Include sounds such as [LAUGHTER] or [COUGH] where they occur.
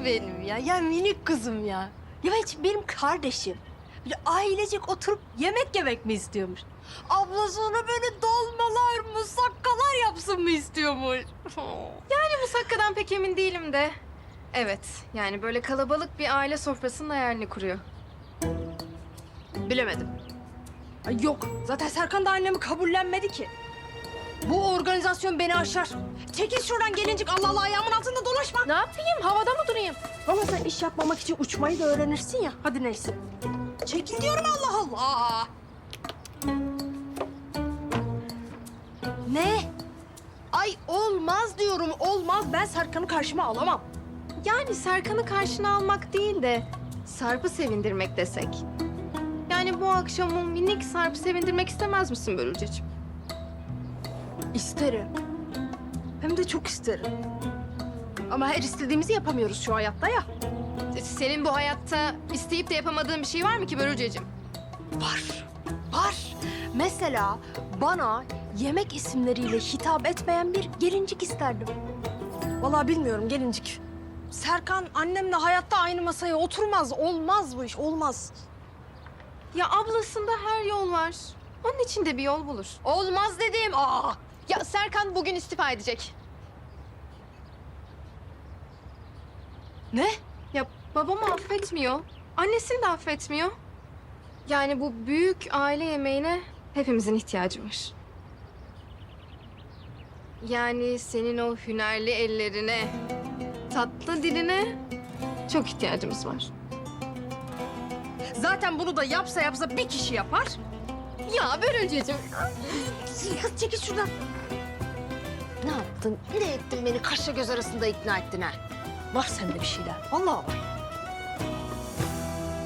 kızım benim ya. Ya minik kızım ya. Ya hiç benim kardeşim. Böyle ailecek oturup yemek yemek mi istiyormuş? Ablası ona böyle dolmalar, musakkalar yapsın mı istiyormuş? [LAUGHS] Yani musakkadan pek emin değilim de. Evet, yani böyle kalabalık bir aile sofrasının hayalini kuruyor. Bilemedim. Ay yok. Zaten Serkan da annemi kabullenmedi ki. Bu organizasyon beni aşar. Çekil şuradan gelincik Allah Allah ayağımın altında dolaşma. Ne yapayım? Havada mı durayım? Ama sen iş yapmamak için uçmayı da öğrenirsin ya. Hadi neyse. Çekil diyorum Allah Allah. Ne? Ay olmaz diyorum olmaz. Ben Serkan'ı karşıma alamam. Yani Serkan'ı karşına almak değil de Sarp'ı sevindirmek desek. Yani bu akşamın minik Sarp'ı sevindirmek istemez misin Börülceciğim? İsterim. Hem de çok isterim. Ama her istediğimizi yapamıyoruz şu hayatta ya. Senin bu hayatta isteyip de yapamadığın bir şey var mı ki Börülceciğim? Var. Var. Mesela bana yemek isimleriyle hitap etmeyen bir gelincik isterdim. Vallahi bilmiyorum gelincik. Serkan annemle hayatta aynı masaya oturmaz. Olmaz bu iş, olmaz. Ya ablasında her yol var. Onun için de bir yol bulur. Olmaz dedim. Aa! Ya Serkan bugün istifa edecek. Ne? Ya babamı affetmiyor. Annesini de affetmiyor. Yani bu büyük aile yemeğine hepimizin ihtiyacı var. Yani senin o hünerli ellerine, tatlı diline çok ihtiyacımız var. Zaten bunu da yapsa yapsa bir kişi yapar. Ya Börülceciğim. Ya çekil şuradan. Ne yaptın? Ne ettin beni kaşla göz arasında ikna ettin ha? Var sende bir şeyler. Vallahi var.